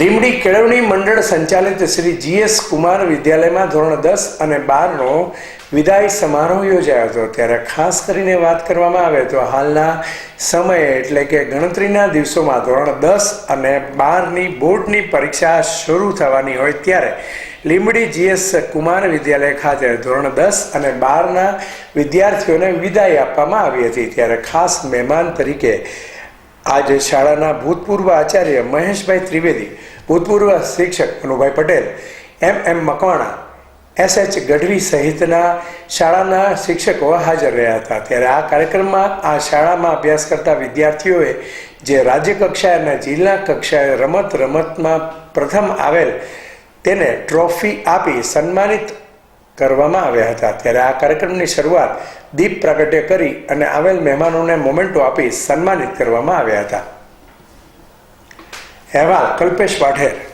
લીમડી કેળવણી મંડળ સંચાલિત શ્રી જીએસ કુમાર વિદ્યાલયમાં ધોરણ દસ અને બારનો વિદાય સમારોહ યોજાયો હતો. ત્યારે ખાસ કરીને વાત કરવામાં આવે તો હાલના સમયે એટલે કે ગણતરીના દિવસોમાં ધોરણ દસ અને બારની બોર્ડની પરીક્ષા શરૂ થવાની હોય ત્યારે લીમડી જીએસ કુમાર વિદ્યાલય ખાતે ધોરણ દસ અને બારના વિદ્યાર્થીઓને વિદાય આપવામાં આવી હતી. ત્યારે ખાસ મહેમાન તરીકે આજે શાળાના ભૂતપૂર્વ આચાર્ય મહેશભાઈ ત્રિવેદી, ભૂતપૂર્વ શિક્ષક Manubhai Patel, M M Makwana, S H Gadhvi સહિતના શાળાના શિક્ષકો હાજર રહ્યા હતા. ત્યારે આ કાર્યક્રમમાં આ શાળામાં અભ્યાસ કરતા વિદ્યાર્થીઓએ જે રાજ્ય કક્ષાએ અને જિલ્લા કક્ષાએ રમત રમતમાં પ્રથમ આવેલ તેને ટ્રોફી આપી સન્માનિત કરવામાં આવ્યા હતા. ત્યારે આ કાર્યક્રમની શરૂઆત દીપ પ્રાગટ્ય કરી અને આવેલ મહેમાનોને મોમેન્ટો આપી સન્માનિત કરવામાં આવ્યા હતા. અહેવાલ કલ્પેશ વાઢેર.